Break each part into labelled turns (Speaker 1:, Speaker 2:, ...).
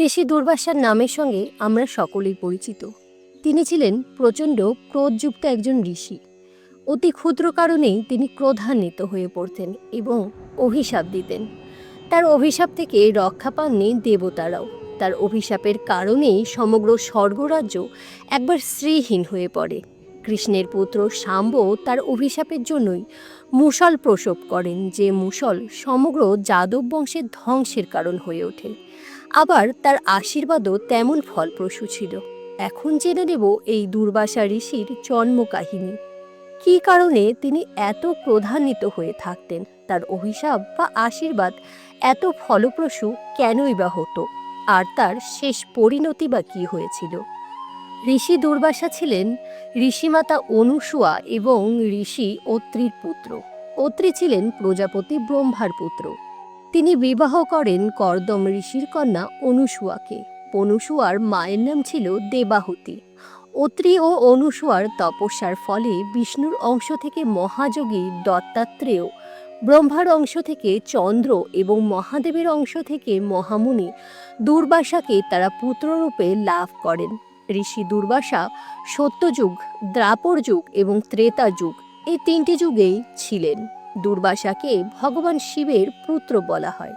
Speaker 1: ঋষি দুর্বাসার নামের সঙ্গে আমরা সকলেই পরিচিত। তিনি ছিলেন প্রচণ্ড ক্রোধযুক্ত একজন ঋষি। অতি ক্ষুদ্র কারণেই তিনি ক্রোধান্বিত হয়ে পড়তেন এবং অভিশাপ দিতেন। তার অভিশাপ থেকে রক্ষা পাননি দেবতারাও। তার অভিশাপের কারণেই সমগ্র স্বর্গরাজ্য একবার শ্রীহীন হয়ে পড়ে। কৃষ্ণের পুত্র শাম্ব তার অভিশাপের জন্যই মুসল প্রসব করেন, যে মুসল সমগ্র যাদব বংশের ধ্বংসের কারণ হয়ে ওঠে। আবার তার আশীর্বাদও তেমন ফলপ্রসূ ছিল। এখন জেনে নেব এই দুর্বাসা ঋষির জন্ম কাহিনী কী কারণে তিনি এত প্রধান্বিত হয়ে থাকতেন? তার অভিশাপ বা আশীর্বাদ এত ফলপ্রসূ কেনই বা হতো? আর তার শেষ পরিণতি বা কী হয়েছিল? ঋষি দুর্বাসা ছিলেন ঋষিমাতা অনুসুয়া এবং ঋষি অত্রির পুত্র। অত্রি ছিলেন প্রজাপতি ব্রহ্মার পুত্র। তিনি বিবাহ করেন কর্দম ঋষির কন্যা অনুসুয়াকে। অনুসুয়ার মায়ের নাম ছিল দেবাহুতি। অত্রি ও অনুসুয়ার তপস্যার ফলে বিষ্ণুর অংশ থেকে মহাযোগী দত্তাত্রেয়, ব্রহ্মার অংশ থেকে চন্দ্র এবং মহাদেবের অংশ থেকে মহামুনি দুর্বাসাকে তারা পুত্ররূপে লাভ করেন। ঋষি দুর্বাসা সত্যযুগ দ্রাপর যুগ এবং ত্রেতা যুগ এই তিনটি যুগেই ছিলেন। দুর্বাসাকে ভগবান শিবের পুত্র বলা হয়।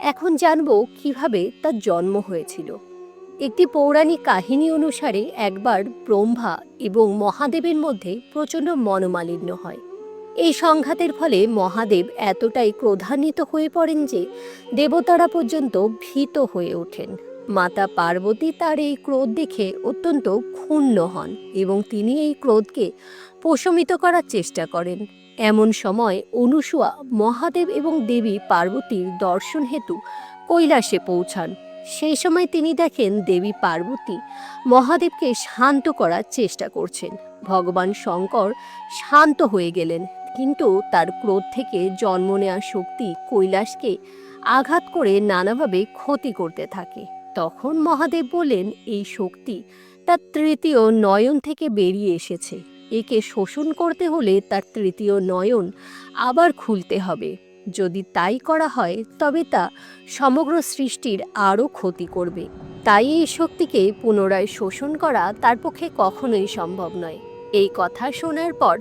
Speaker 1: এখন জানব কীভাবে তার জন্ম হয়েছিল। একটি পৌরাণিক কাহিনী অনুসারে একবার ব্রহ্মা এবং মহাদেবের মধ্যে প্রচণ্ড মনোমালিন্য হয়। এই সংঘাতের ফলে মহাদেব এতটাই ক্রোধান্বিত হয়ে পড়েন যে দেবতারা পর্যন্ত ভীত হয়ে ওঠেন। মাতা পার্বতী তার এই ক্রোধ দেখে অত্যন্ত ক্ষুণ্ণ হন এবং তিনি এই ক্রোধকে প্রশমিত করার চেষ্টা করেন। এমন সময় অনুসুয়া, মহাদেব এবং দেবী পার্বতীর দর্শন হেতু কৈলাসে পৌঁছান। সেই সময় তিনি দেখেন দেবী পার্বতী মহাদেবকে শান্ত করার চেষ্টা করছেন। ভগবান শঙ্কর শান্ত হয়ে গেলেন, কিন্তু তার ক্রোধ থেকে জন্ম নেওয়া শক্তি কৈলাসকে আঘাত করে নানাভাবে ক্ষতি করতে থাকে। তখন মহাদেব বললেন, এই শক্তি তার তৃতীয় নয়ন থেকে বেরিয়ে এসেছে। একে শোষণ করতে হলে তার তৃতীয় নয়ন আবার খুলতে হবে। যদি তাই করা হয়, তবে তা সমগ্র সৃষ্টির আরও ক্ষতি করবে। তাই এই শক্তিকে পুনরায় শোষণ করা তার পক্ষে কখনোই সম্ভব নয়। এই কথা শোনার পর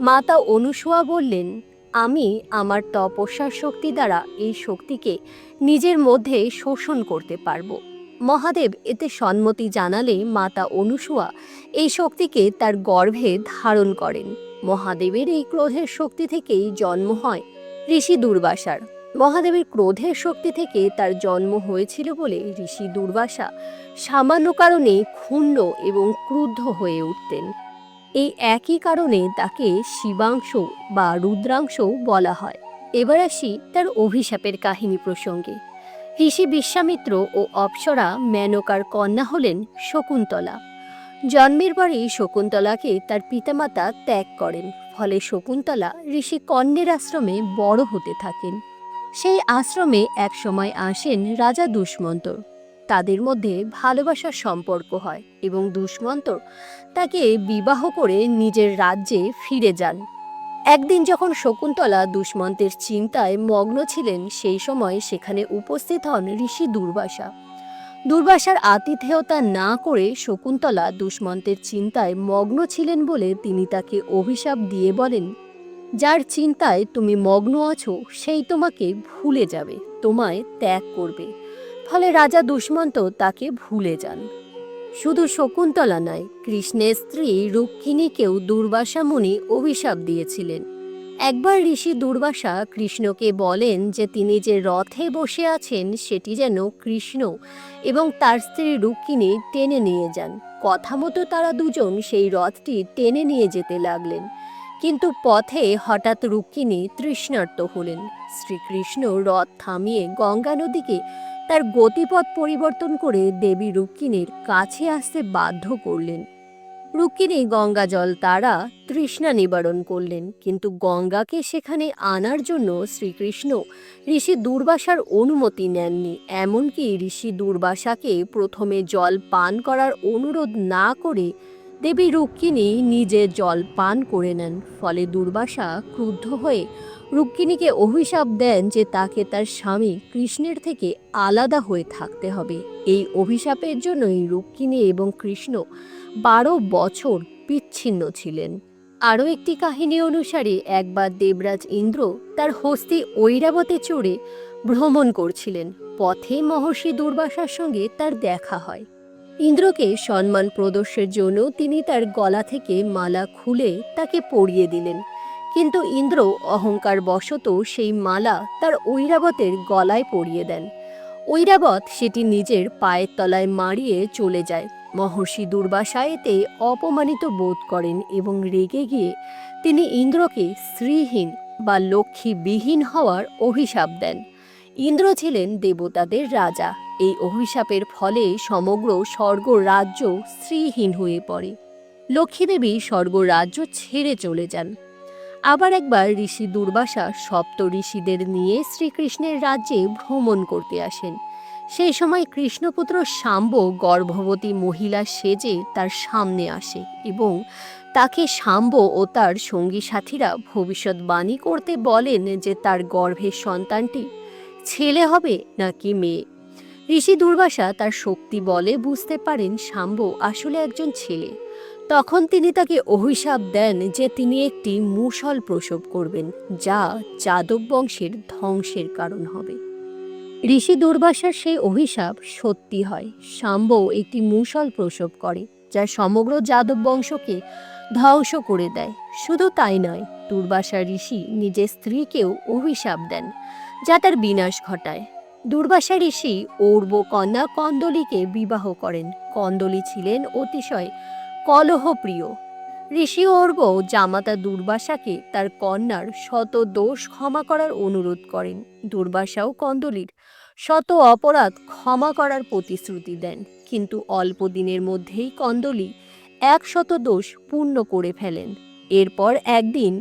Speaker 1: মাতা অনুসুয়া বললেন, আমি আমার তপস্যার শক্তি দ্বারা এই শক্তিকে নিজের মধ্যে শোষণ করতে পারব। মহাদেব এতে সম্মতি জানালে মাতা অনুসুয়া এই শক্তিকে তার গর্ভে ধারণ করেন। মহাদেবের এই ক্রোধের শক্তি থেকেই জন্ম হয় ঋষি দুর্বাসার। মহাদেবের ক্রোধের শক্তি থেকে তার জন্ম হয়েছিল বলে ঋষি দুর্বাসা সামান্য কারণে ক্ষুণ্ণ এবং ক্রুদ্ধ হয়ে উঠতেন। এই একই কারণে তাকে শিবাংশ বা রুদ্রাংশ বলা হয়। এবার আসি তার অভিশাপের কাহিনী প্রসঙ্গে। ঋষি বিশ্বামিত্র ও অপ্সরা মেনকার কন্যা হলেন শকুন্তলা। জন্মের পরেই শকুন্তলাকে তার পিতামাতা ত্যাগ করেন, ফলে শকুন্তলা ঋষি কন্যের আশ্রমে বড় হতে থাকেন। সেই আশ্রমে একসময় আসেন রাজা দুষ্মন্তর। তাদের মধ্যে ভালোবাসার সম্পর্ক হয় এবং দুষ্মন্তর তাকে বিবাহ করে নিজের রাজ্যে ফিরে যান। একদিন যখন শকুন্তলা দুষ্মন্তের চিন্তায় মগ্ন ছিলেন, সেই সময় সেখানে উপস্থিত হন ঋষি দুর্বাসা। দুর্বাসার আতিথেয়তা না করে শকুন্তলা দুষ্মন্তের চিন্তায় মগ্ন ছিলেন বলে তিনি তাকে অভিশাপ দিয়ে বলেন, যার চিন্তায় তুমি মগ্ন আছো, সেই তোমাকে ভুলে যাবে, তোমায় ত্যাগ করবে। ফলে রাজা দুষ্মন্ত তাকে ভুলে যান। শুধু শকুন্তলা নয়, কৃষ্ণের স্ত্রী রুক্মিণীকেও দুর্বাসা মুনি অভিশাপ দিয়েছিলেন। একবার ঋষি দুর্বাসা কৃষ্ণকে বলেন যে তিনি যে রথে বসে আছেন, সেটি যেন কৃষ্ণ এবং তার স্ত্রী রুক্মিণী টেনে নিয়ে যান। কথা মতো তারা দুজন সেই রথটি টেনে নিয়ে যেতে লাগলেন। কিন্তু পথে হঠাৎ রুক্মিণী তৃষ্ণার্ত হলেন। শ্রীকৃষ্ণ রথ থামিয়ে গঙ্গা নদীকে তার গতিপথ পরিবর্তন করে দেবী রুক্মিণীর কাছে আসতে বাধ্য করলেন। রুক্মিণী গঙ্গা জল তারা তৃষ্ণা নিবারণ করলেন, কিন্তু গঙ্গাকে সেখানে আনার জন্য শ্রীকৃষ্ণ ঋষি দুর্বাসার অনুমতি নেননি। এমনকি ঋষি দুর্বাসাকে প্রথমে জল পান করার অনুরোধ না করে দেবী রুক্মিণী নিজে জল পান করে নেন, ফলে দুর্বাসা ক্রুদ্ধ হয়ে রুক্মিণীকে অভিশাপ দেন যে তাকে তার স্বামী কৃষ্ণের থেকে আলাদা হয়ে থাকতে হবে। এই অভিশাপের জন্যই রুক্মিণী এবং কৃষ্ণ বারো বছর বিচ্ছিন্ন ছিলেন। আরও একটি কাহিনী অনুসারে একবার দেবরাজ ইন্দ্র তার হস্তি ঐরাবতে চড়ে ভ্রমণ করছিলেন। পথে মহর্ষি দুর্বাসার সঙ্গে তার দেখা হয়। ইন্দ্রকে সম্মান প্রদর্শের জন্য তিনি তার গলা থেকে মালা খুলে তাকে পরিয়ে দিলেন। কিন্তু ইন্দ্র অহংকার বশত সেই মালা তার ঐরাবতের গলায় পরিয়ে দেন। ঐরাবত সেটি নিজের পায়ের তলায় মারিয়ে চলে যায়। মহর্ষি দুর্বাসা এতে অপমানিত বোধ করেন এবং রেগে গিয়ে তিনি ইন্দ্রকে স্ত্রীহীন বা লক্ষ্মীবিহীন হওয়ার অভিশাপ দেন। ইন্দ্র ছিলেন দেবতাদের রাজা। এই অভিশাপের ফলে সমগ্র স্বর্গ রাজ্য স্ত্রীহীন হয়ে পড়ে। লক্ষ্মীদেবী স্বর্গ রাজ্য ছেড়ে চলে যান। আবার একবার ঋষি দুর্বাসা সপ্ত ঋষিদের নিয়ে শ্রীকৃষ্ণের রাজ্যে ভ্রমণ করতে আসেন। সেই সময় কৃষ্ণপুত্র শাম্ব গর্ভবতী মহিলা সেজে তার সামনে আসে এবং তাকে শাম্ব ও তার সঙ্গী সাথীরা ভবিষ্যৎবাণী করতে বলেন যে তার গর্ভের সন্তানটি ছেলে হবে নাকি মেয়ে। ঋষি দুর্বাসা তার শক্তি বলে বুঝতে পারেন শাম্ব আসলে একজন ছেলে। তখন তিনি তাকে অভিশাপ দেন যে তিনি একটি মুসল প্রসব করবেন, যা যাদব বংশের ধ্বংসের কারণ হবে। ঋষি দুর্বাসার সেই অভিশাপ সত্যি হয়। শাম্ব একটি মুসল প্রসব করে, যা সমগ্র যাদব বংশকে ধ্বংস করে দেয়। শুধু তাই নয় দুর্বাসা ঋষি নিজের স্ত্রীকেও অভিশাপ দেন, যা তার বিনাশ ঘটায়। দুর্বাসা ঋষি ঔর্ব কন্যা কন্দলীকে বিবাহ করেন। কন্দলী ছিলেন অতিশয় কলহপ্রিয়। ঋষি অর্ব জামাতা দুর্বাসাকে তার কন্যার শত দোষ ক্ষমা করার অনুরোধ করেন। দুর্বাসাও কন্দলীর শত অপরাধ ক্ষমা করার প্রতিশ্রুতি দেন। কিন্তু অল্প দিনের মধ্যেই কন্দলী এক শত দোষ পূর্ণ করে ফেলেন। এরপর একদিন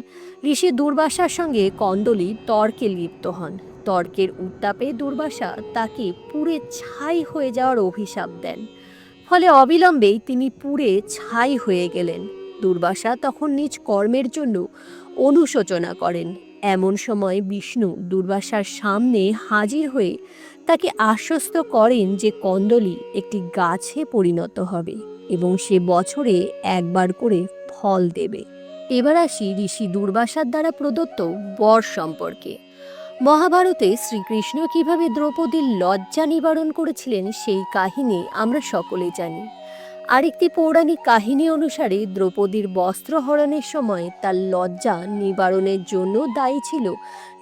Speaker 1: ঋষি দুর্বাসার সঙ্গে কন্দলী তর্কে লিপ্ত হন। তর্কের উত্তাপে দুর্বাসা তাকে পুরে ছাই হয়ে যাওয়ার অভিশাপ দেন। ফলে অবিলম্বেই তিনি পুরে ছাই হয়ে গেলেন। দুর্বাসা তখন নিজ কর্মের জন্য অনুশোচনা করেন। এমন সময় বিষ্ণু দুর্বাসার সামনে হাজির হয়ে তাকে আশ্বস্ত করেন যে কন্দলি একটি গাছে পরিণত হবে এবং সে বছরে একবার করে ফল দেবে। এবার আসি ঋষি দুর্বাসার দ্বারা প্রদত্ত বর সম্পর্কে। মহাভারতে শ্রীকৃষ্ণ কীভাবে দ্রৌপদীর লজ্জা নিবারণ করেছিলেন সেই কাহিনী আমরা সকলে জানি। আরেকটি পৌরাণিক কাহিনী অনুসারে দ্রৌপদীর বস্ত্র হরণের সময় তার লজ্জা নিবারণের জন্য দায়ী ছিল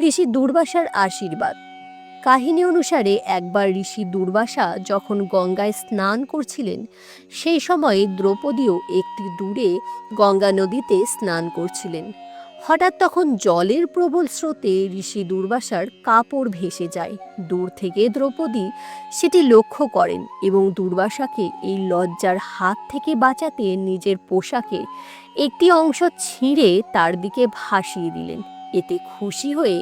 Speaker 1: ঋষি দুর্বাসার আশীর্বাদ। কাহিনী অনুসারে একবার ঋষি দুর্বাসা যখন গঙ্গায় স্নান করছিলেন, সেই সময়ে দ্রৌপদীও একটি দূরে গঙ্গা নদীতে স্নান করছিলেন। হঠাৎ তখন জলের প্রবল স্রোতে ঋষি দুর্বাসার কাপড় ভেসে যায়। দূর থেকে দ্রৌপদী সেটি লক্ষ্য করেন এবং দুর্বাসাকে এই লজ্জার হাত থেকে বাঁচাতে নিজের পোশাকে একটি অংশ ছিঁড়ে তার দিকে ভাসিয়ে দিলেন। এতে খুশি হয়ে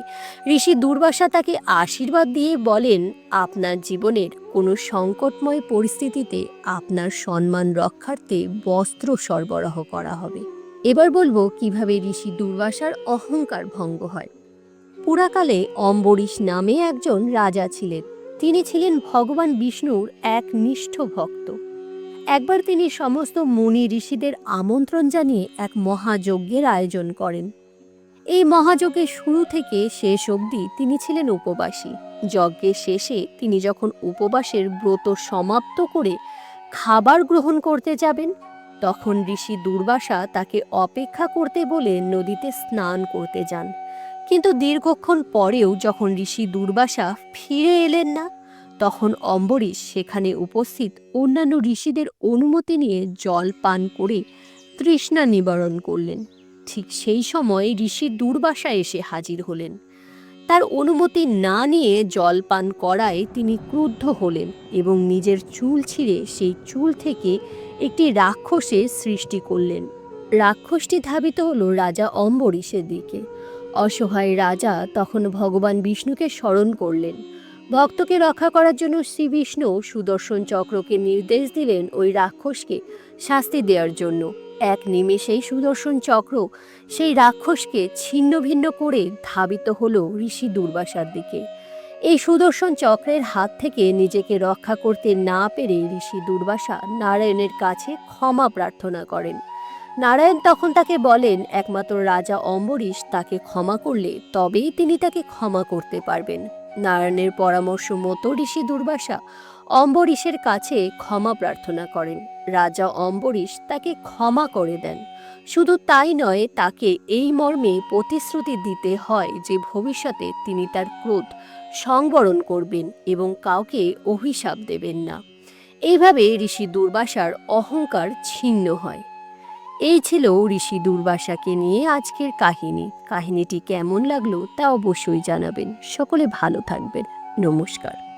Speaker 1: ঋষি দুর্বাসা তাকে আশীর্বাদ দিয়ে বলেন, আপনার জীবনের কোনো সংকটময় পরিস্থিতিতে আপনার সম্মান রক্ষার্থে বস্ত্র সরবরাহ করা হবে। এবার বলব কীভাবে ঋষি দুর্বাসার অহংকার ভঙ্গ হয়। পুরাকালে অম্বরীশ নামে একজন রাজা ছিলেন। তিনি ছিলেন ভগবান বিষ্ণুর এক নিষ্ঠ ভক্ত। একবার তিনি সমস্ত মুনি ঋষিদের আমন্ত্রণ জানিয়ে এক মহাযজ্ঞের আয়োজন করেন। এই মহাযজ্ঞের শুরু থেকে শেষ অবধি তিনি ছিলেন উপবাসী। যজ্ঞের শেষে তিনি যখন উপবাসের ব্রত সমাপ্ত করে খাবার গ্রহণ করতে যাবেন তখন ঋষি দুর্বাসা তাকে অপেক্ষা করতে বলে নদীতে স্নান করতে যান। কিন্তু দীর্ঘক্ষণ পরেও যখন ঋষি দুর্বাসা ফিরে এলেন না, তখন অম্বরীশ সেখানে উপস্থিত অন্যান্য ঋষিদের অনুমতি নিয়ে জল পান করে তৃষ্ণা নিবারণ করলেন। ঠিক সেই সময় ঋষি দুর্বাসা এসে হাজির হলেন। তার অনুমতি না নিয়ে জল পান করায় তিনি ক্রুদ্ধ হলেন এবং নিজের চুল ছিঁড়ে সেই চুল থেকে একটি রাক্ষসের সৃষ্টি করলেন। রাক্ষসটি ধাবিত হলো রাজা অম্বরীশের দিকে। অসহায় রাজা তখন ভগবান বিষ্ণুকে স্মরণ করলেন। ভক্তকে রক্ষা করার জন্য শ্রী বিষ্ণু সুদর্শন চক্রকে নির্দেশ দিলেন ওই রাক্ষসকে শাস্তি দেওয়ার জন্য। এক নিমেষেই সুদর্শন চক্র সেই রাক্ষসকে ছিন্ন ভিন্ন করে ধাবিত হলো ঋষি দুর্বাসার দিকে। এই সুদর্শন চক্রের হাত থেকে নিজেকে রক্ষা করতে না পেরে ঋষি দুর্বাসা নারায়ণের কাছে ক্ষমা প্রার্থনা করেন। নারায়ণ তখন তাকে বলেন, একমাত্র রাজা অম্বরীশ তাকে ক্ষমা করলে তবেই তিনি তাকে ক্ষমা করতে পারবেন। নারায়ণের পরামর্শ মতো ঋষি দুর্বাসা অম্বরীশের কাছে ক্ষমা প্রার্থনা করেন। রাজা অম্বরীশ তাকে ক্ষমা করে দেন। শুধু তাই নয়, তাকে এই মর্মে প্রতিশ্রুতি দিতে হয় যে ভবিষ্যতে তিনি তার ক্রোধ সংবরণ করবেন এবং কাউকে অভিশাপ দেবেন না। এইভাবে ঋষি দুর্বাসার অহংকার ছিন্ন হয়। এই ছিল ঋষি দুর্বাসাকে নিয়ে আজকের কাহিনী। কাহিনীটি কেমন লাগল তা অবশ্যই জানাবেন। সকলে ভালো থাকবেন। নমস্কার।